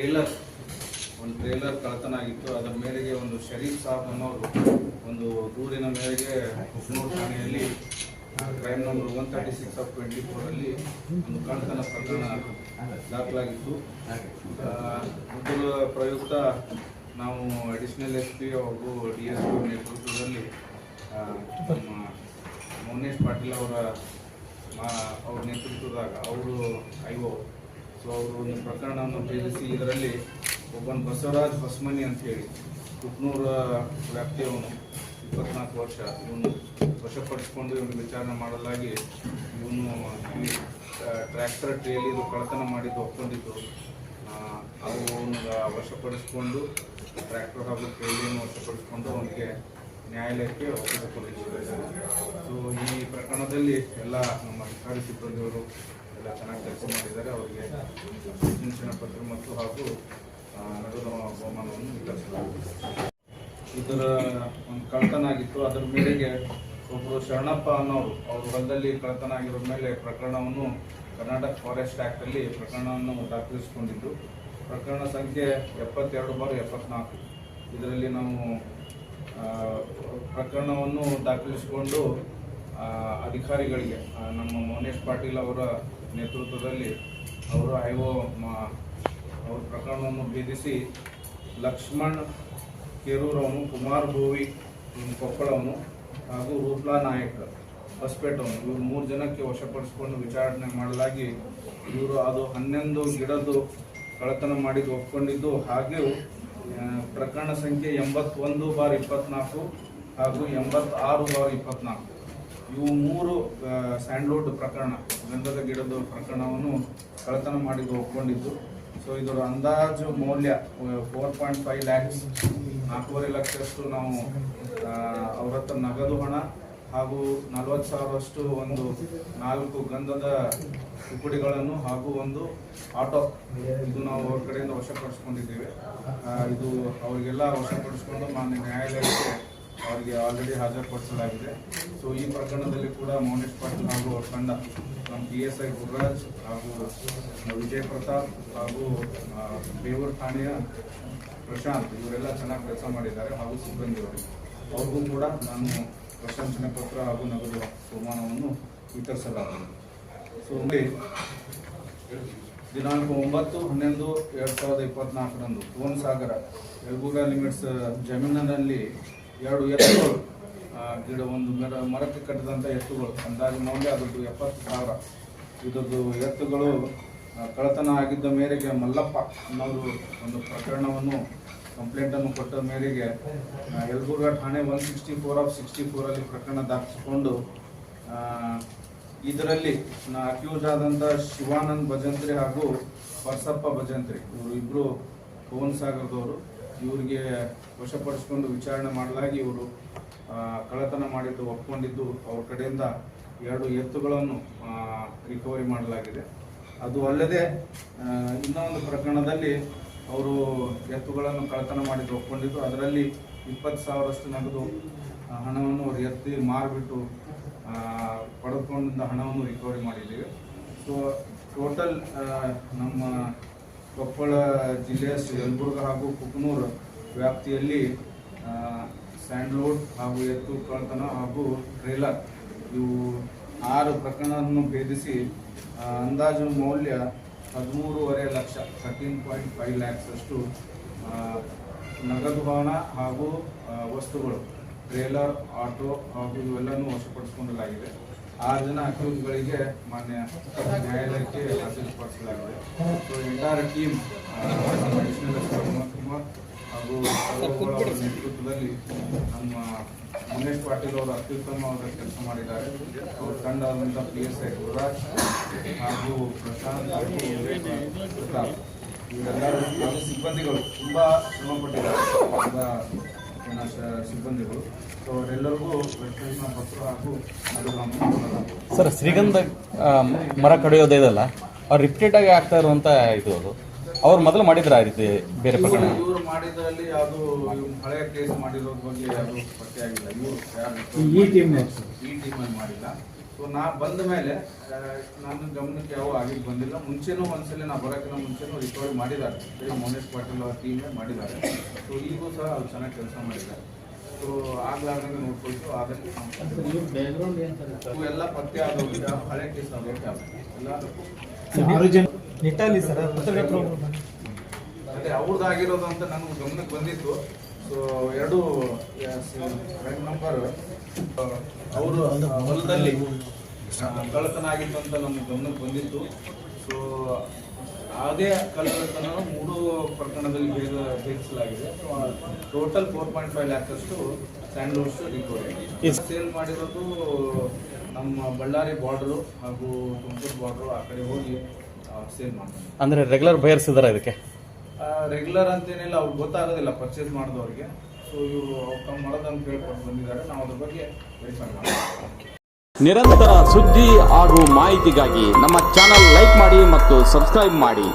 Trailer, ಒಂದು trailer ಕಳತನ ಆಗಿತ್ತು ಅದರ ಮೇರೆಗೆ ಒಂದು ಶರೀಫ್ ಸಾಬ್ ಅನ್ನೋರು, ಒಂದು ದೂರಿನ ಮೇರೆಗೆ ಹುಕ್ನೂರು ಠಾಣೆಯಲ್ಲಿ crime number one thirty six of twenty ಫೋರಲ್ಲಿ ಒಂದು ಕಳತನ ಪ್ರಕರಣ ದಾಖಲಾಗಿತ್ತು. ಮೊದಲ ಪ್ರಯುಕ್ತ ನಾವು ಅಡಿಷನಲ್ ಎಸ್ ಪಿ ಹಾಗೂ ಡಿ ಎಸ್ ಪಿ ನೇತೃತ್ವದಲ್ಲಿ ನಮ್ಮ ಮೌನೇಶ್ ಪಾಟೀಲ್ ಅವರ ಅವ್ರ ನೇತೃತ್ವದಾಗ, ಅವರು ಐಒ ಸೊ ಅವರು ಒಂದು ಪ್ರಕರಣವನ್ನು ಭೇದಿಸಿ ಇದರಲ್ಲಿ ಒಬ್ಬನ ಬಸವರಾಜ್ ಹೊಸಮನಿ ಅಂತ ಹೇಳಿ ಕುಕ್ನೂರ ವ್ಯಾಪ್ತಿಯವನು ಇಪ್ಪತ್ನಾಲ್ಕು ವರ್ಷ ಇವನು ವಶಪಡಿಸಿಕೊಂಡು ಇವನು ವಿಚಾರಣೆ ಮಾಡಲಾಗಿ ಇವನು ಟ್ರ್ಯಾಕ್ಟರ್ ಟ್ರೇಲಿ ಇದು ಕಳತನ ಮಾಡಿದ್ದು ಒಪ್ಕೊಂಡಿದ್ದು. ಆ, ಅವು ಅವನಿಗೆ ವಶಪಡಿಸಿಕೊಂಡು ಟ್ರ್ಯಾಕ್ಟರ್ ಹಾಗೂ ಟ್ರೇಲಿಯನ್ನು ವಶಪಡಿಸಿಕೊಂಡು ಅವನಿಗೆ ನ್ಯಾಯಾಲಯಕ್ಕೆ ಒಪ್ಪಿಸಿಕೊಂಡಿದ್ದಾರೆ. ಸೊ ಈ ಪ್ರಕರಣದಲ್ಲಿ ಎಲ್ಲ ನಮ್ಮ ಅಧಿಕಾರಿ ಸಿಬ್ಬಂದಿಯವರು ಎಲ್ಲ ಚೆನ್ನಾಗಿ ಕೆಲಸ ಮಾಡಿದ್ದಾರೆ. ಅವರಿಗೆ ಪ್ರಶಂಸನ ಪತ್ರ ಮತ್ತು ಹಾಗೂ ನಗದು ಬಹುಮಾನವನ್ನು ವಿತರಿಸಲಾಗಿದೆ. ಇದರ ಒಂದು ಕಳ್ತನ ಆಗಿತ್ತು ಅದರ ಮೇರೆಗೆ ಒಬ್ಬರು ಶರಣಪ್ಪ ಅನ್ನೋರು, ಅವ್ರ ಹೊಲದಲ್ಲಿ ಕಳ್ತನ ಆಗಿರೋ ಮೇಲೆ ಪ್ರಕರಣವನ್ನು ಕರ್ನಾಟಕ ಫಾರೆಸ್ಟ್ ಆ್ಯಕ್ಟ್ ಅಲ್ಲಿ ಪ್ರಕರಣವನ್ನು ದಾಖಲಿಸಿಕೊಂಡಿದ್ದು. ಪ್ರಕರಣ ಸಂಖ್ಯೆ ಎಪ್ಪತ್ತೆರಡು ಬಾರು ಎಪ್ಪತ್ನಾಲ್ಕು. ಇದರಲ್ಲಿ ನಾವು ಪ್ರಕರಣವನ್ನು ದಾಖಲಿಸಿಕೊಂಡು ಅಧಿಕಾರಿಗಳಿಗೆ ನಮ್ಮ ಮೌನೇಶ್ ಪಾಟೀಲ್ ಅವರ ನೇತೃತ್ವದಲ್ಲಿ ಅವರು ಐ ಒ ಅವ್ರ ಪ್ರಕರಣವನ್ನು ಭೇದಿಸಿ ಲಕ್ಷ್ಮಣ್ ಕೇರೂರವನು, ಕುಮಾರ್ ಭೋವಿ ಕೊಪ್ಪಳವನು ಹಾಗೂ ರೂಪ್ಲಾ ನಾಯಕ್ ಹೊಸಪೇಟವನು. ಇವರು ಮೂರು ಜನಕ್ಕೆ ವಶಪಡಿಸಿಕೊಂಡು ವಿಚಾರಣೆ ಮಾಡಲಾಗಿ ಇವರು ಅದು ಹನ್ನೊಂದು ಗಿಡದ್ದು ಕಳತನ ಮಾಡಿದ್ದು ಒಪ್ಕೊಂಡಿದ್ದು ಹಾಗೆ ಪ್ರಕರಣ ಸಂಖ್ಯೆ ಎಂಬತ್ತೊಂದು ಬಾರ್ ಇಪ್ಪತ್ನಾಲ್ಕು ಹಾಗೂ ಎಂಬತ್ತಾರು ಬಾರ್ ಇಪ್ಪತ್ನಾಲ್ಕು. ಇವು ಮೂರು ಸ್ಯಾಂಡ್ಲುಡ್ ಪ್ರಕರಣ, ಗಂಧದ ಗಿಡದ ಪ್ರಕರಣವನ್ನು ಕಳತನ ಮಾಡಿದ್ದು ಒಪ್ಕೊಂಡಿದ್ದು. ಸೊ ಇದರ ಅಂದಾಜು ಮೌಲ್ಯ ಫೋರ್ ಪಾಯಿಂಟ್ ಫೈವ್ ಲ್ಯಾಕ್ಸ್ ನಾಲ್ಕೂವರೆ ಲಕ್ಷಷ್ಟು ನಾವು ಅವರ ಅವ್ರ ಹತ್ರ ನಗದು ಹಣ ಹಾಗೂ ನಲವತ್ತು ಸಾವಿರಷ್ಟು ಒಂದು ನಾಲ್ಕು ಗಂಧದ ತುಕುಡಿಗಳನ್ನು ಹಾಗೂ ಒಂದು ಆಟೋ ಇದು ನಾವು ಅವ್ರ ಕಡೆಯಿಂದ ವಶಪಡಿಸ್ಕೊಂಡಿದ್ದೇವೆ. ಇದು ಅವರಿಗೆಲ್ಲ ವಶಪಡಿಸ್ಕೊಂಡು ಮಾನ್ಯ ನ್ಯಾಯಾಲಯಕ್ಕೆ ಅವರಿಗೆ ಆಲ್ರೆಡಿ ಹಾಜರುಪಡಿಸಲಾಗಿದೆ. ಸೊ ಈ ಪ್ರಕರಣದಲ್ಲಿ ಕೂಡ ಮೌನೇಶ್ ಪಾಟೀಲ್ ಹಾಗೂ ಅವ್ರ ತಂಡ ನಮ್ಮ ಪಿ ಎಸ್ ಐ ಗುರುರಾಜ್ ಹಾಗೂ ವಿಜಯ್ ಪ್ರತಾಪ್ ಹಾಗೂ ಬೇವೂರು ಠಾಣೆಯ ಪ್ರಶಾಂತ್ ಇವರೆಲ್ಲ ಚೆನ್ನಾಗಿ ಕೆಲಸ ಮಾಡಿದ್ದಾರೆ ಹಾಗೂ ಸಿಬ್ಬಂದಿಯವರು ಅವ್ರಿಗೂ ಕೂಡ ನಾನು ಪ್ರಶಂಸನೆ ಪತ್ರ ಹಾಗೂ ನಗದು ಬಹುಮಾನವನ್ನು ವಿತರಿಸಲಾಗಿದೆ. ಸೊ ದಿನಾಂಕ ಒಂಬತ್ತು, ಹನ್ನೊಂದು, ಎರಡು ಸಾವಿರದ ಇಪ್ಪತ್ನಾಲ್ಕರಂದು ಭುವನ್ ಸಾಗರ, ಯಲಬುರ್ಗಾ ಲಿಮಿಟ್ಸ್, ಜಮೀನಿನಲ್ಲಿ ಎರಡು ಎತ್ತುಗಳು ಗಿಡ ಒಂದು ಮರ, ಮರಕ್ಕೆ ಕಟ್ಟಿದಂಥ ಎತ್ತುಗಳು. ಅಂದಾಜು ಮೌಲ್ಯ ಅದರದ್ದು ಎಪ್ಪತ್ತು ಸಾವಿರ. ಇದರದ್ದು ಎತ್ತುಗಳು ಕಳತನ ಆಗಿದ್ದ ಮೇರೆಗೆ ಮಲ್ಲಪ್ಪ ಅನ್ನೋರು ಒಂದು ಪ್ರಕರಣವನ್ನು ಕಂಪ್ಲೇಂಟನ್ನು ಕೊಟ್ಟ ಮೇರೆಗೆ ಯಲಬುರ್ಗಾ ಠಾಣೆ one sixty four of sixty ಫೋರಲ್ಲಿ ಪ್ರಕರಣ ದಾಖಲಿಸಿಕೊಂಡು ಇದರಲ್ಲಿ ಇದರಲ್ಲಿ ಅಕ್ಯೂಸ್ ಆದಂಥ ಶಿವಾನಂದ್ ಭಜಂತ್ರಿ ಹಾಗೂ ಪರ್ಸಪ್ಪ ಭಜಂತ್ರಿ, ಇವರು ಇಬ್ಬರು ಪವನ್ ಸಾಗರದವರು ಇವರಿಗೆ ವಶಪಡಿಸ್ಕೊಂಡು ವಿಚಾರಣೆ ಮಾಡಲಾಗಿ ಇವರು ಕಳತನ ಮಾಡಿದ್ದು, ಒಪ್ಕೊಂಡಿದ್ದು ಅವ್ರ ಕಡೆಯಿಂದ ಎರಡು ಎತ್ತುಗಳನ್ನು ರಿಕವರಿ ಮಾಡಲಾಗಿದೆ. ಅದು ಅಲ್ಲದೆ ಇನ್ನೊಂದು ಪ್ರಕರಣದಲ್ಲಿ ಅವರು ಎತ್ತುಗಳನ್ನು ಕಳ್ಳತನ ಮಾಡಿದ್ದು, ಒಪ್ಕೊಂಡಿದ್ದು. ಅದರಲ್ಲಿ ಇಪ್ಪತ್ತು ಸಾವಿರಷ್ಟು ನಗದು ಹಣವನ್ನು ಅವರು ಎತ್ತಿ ಮಾರಿಬಿಟ್ಟು ಪಡೆದುಕೊಂಡಿದ್ದ ಹಣವನ್ನು ರಿಕವರಿ ಮಾಡಿದ್ದೀವಿ. ಸೊ ಟೋಟಲ್ ನಮ್ಮ ಕೊಪ್ಪಳ ಜಿಲ್ಲೆಯ ಯಲಬುರ್ಗ ಹಾಗೂ ಕುಕನೂರು ವ್ಯಾಪ್ತಿಯಲ್ಲಿ ಸ್ಯಾಂಡ್ಲೋಡ್ ಹಾಗೂ ಎತ್ತು ಕಳ್ತನ ಹಾಗೂ ಟ್ರೇಲರ್ ಇವು ಆರು ಪ್ರಕರಣವನ್ನು ಭೇದಿಸಿ ಅಂದಾಜು ಮೌಲ್ಯ ಹದಿಮೂರುವರೆ lakh thirteen point five lakhs ಅಷ್ಟು ನಗದು ಭವನ ಹಾಗೂ ವಸ್ತುಗಳು, ಟ್ರೇಲರ್, ಆಟೋ ಹಾಗೂ ಇವೆಲ್ಲನೂ ವಶಪಡಿಸಿಕೊಳ್ಳಲಾಗಿದೆ ಆರು ಜನ ಅಕ್ರೂಗಳಿಗೆ ಮಾನ್ಯ ನ್ಯಾಯಾಲಯಕ್ಕೆ ಹಾಜರುಪಡಿಸಲಾಗಿದೆ so entire team additional Kumar ಹಾಗೂ ಅವರ ನೇತೃತ್ವದಲ್ಲಿ ನಮ್ಮ ಮನೇಶ್ ಪಾಟೀಲ್ ಅವರು ಅತ್ಯುತ್ತಮವಾದ ಕೆಲಸ ಮಾಡಿದ್ದಾರೆ. ಅವ್ರ ತಂಡ ಆದಂಥ ಪಿ ಎಸ್ ಐ ಗುರುರಾಜ್ ಹಾಗೂ ಪ್ರಶಾಂತ್ ಹಾಗೂ ಪ್ರತಾಪ್. ಇವರೆಲ್ಲರೂ ಹಾಗೂ ಸಿಬ್ಬಂದಿಗಳು ತುಂಬ ಶ್ರಮಪಟ್ಟಿದ್ದಾರೆ. ಶ- ಸಿಬ್ಬಂದಿಗಳು. ಸೊ ಅವರೆಲ್ಲರಿಗೂ ಪ್ರಶ್ನೆ ಪತ್ರ ಹಾಗೂ ಅದು ಸರ್ ಶ್ರೀಗಂಧ ಮರ ಕಡಿಯೋದೇ ಇದಲ್ಲ. ಅವ್ರು ರಿಪೀಟೆಡ್ ಆಗಿ ಆಗ್ತಾ ಇರುವಂತ ಇದು ಅದು. ಅವ್ರು ಮೊದಲು ಮಾಡಿದ್ರ ಆ ರೀತಿ ಬೇರೆ ಪ್ರಕರಣ? ಇವರು ಮಾಡಿದ್ರಲ್ಲಿ ಯಾವುದು ಹಳೆಯ ಕೇಸ್ ಮಾಡಿರೋದ್ರ ಬಗ್ಗೆ ಯಾವುದು ಪತ್ತೆ ಆಗಿಲ್ಲ. ಇವರು ಈ ಟೀಮ್? ಈ ಟೀಮ್ ಮಾಡಿಲ್ಲ. ಸೊ ನಾ ಬಂದ ಮೇಲೆ ನನ್ನ ಗಮನಕ್ಕೆ ಯಾವ ಆಗಿದ್ದು ಬಂದಿಲ್ಲ. ಮುಂಚೆನೂ ಒಂದ್ಸಲ ನಾ ಬರೋಕ್ಕಿಂತ ಮುಂಚೆನೂ ರಿಕವರಿ ಮಾಡಿದ್ದಾರೆ. ಮೋನೇಶ್ ಪಾಟೀಲ್ ಅವ್ರ ಟೀಮೇ ಮಾಡಿದ್ದಾರೆ. ಸೊ ಈಗೂ ಸಹ ಅವ್ರು ಚೆನ್ನಾಗಿ ಕೆಲಸ ಮಾಡಿದ್ದಾರೆ. ಸೊ ಆಗ್ಲಾರ್ದಂಗೆ ನೋಡ್ಕೊಳ್ತು ಆದಷ್ಟು ಎಲ್ಲ ಪತ್ತೆ ಆದವ್ರಿಗೆ ಹಳೆ ಕೇಸ್ ಆಗೈತೆ ಎಲ್ಲ ಆರು ಜನ ನಿಟ್ಟಲ್ಲಿ ಸರ್ ಅದೇ ಅವ್ರದ್ದಾಗಿರೋದು ಅಂತ ನನಗೆ ಗಮನಕ್ಕೆ ಬಂದಿತ್ತು. ಸೊ ಎರಡು ಕ್ರೈಮ್ ನಂಬರ್ ಅವರು ಹೊಲದಲ್ಲಿ ಕಳ್ಳತನ ಆಗಿತ್ತು ಅಂತ ನಮ್ಮ ಗಮನಕ್ಕೆ ಬಂದಿತ್ತು. ಸೊ ಅದೇ ಕಳ್ಳತನ ಮೂರು ಪ್ರಕರಣದಲ್ಲಿ ಬೇಗ ಬೇಕಿಸಲಾಗಿದೆ total four point five lakhs ಅಷ್ಟು ಸ್ಯಾಂಡ್ಲೋಡ್ಸ್ ರಿಕವರಿ ಸೇಲ್ ಮಾಡಿರೋದು ನಮ್ಮ ಬಳ್ಳಾರಿ ಬಾರ್ಡ್ರು ಹಾಗೂ ತುಮಕೂರು ಬಾರ್ಡ್ರು ಆ ಕಡೆ ಹೋಗಿ ಸೇಲ್ ಮಾಡ್ತಾರೆ. ಅಂದರೆ ರೆಗ್ಯುಲರ್ ಬಯರ್ಸ್ ಇದ್ದಾರೆ ಇದಕ್ಕೆ? ರೆಗ್ಯುಲರ್ ಅಂತೇನಿಲ್ಲ ಅವ್ರಿಗೆ ಗೊತ್ತಾಗೋದಿಲ್ಲ ಪರ್ಚೇಸ್ ಮಾಡಿದವ್ರಿಗೆ. ಸೊ ಇವರು ಔಟ್ಕಮ್ ಮಾಡೋದಂತ ಹೇಳ್ಕೊಂಡು ಬಂದಿದ್ದಾರೆ. ನಾವು ಅದ್ರ ಬಗ್ಗೆ ವೆರಿಫೈ ನಿರಂತರ ಸುದ್ದಿ ಹಾಗೂ ಮಾಹಿತಿಗಾಗಿ ನಮ್ಮ ಚಾನಲ್ ಲೈಕ್ ಮಾಡಿ ಮತ್ತು ಸಬ್ಸ್ಕ್ರೈಬ್ ಮಾಡಿ.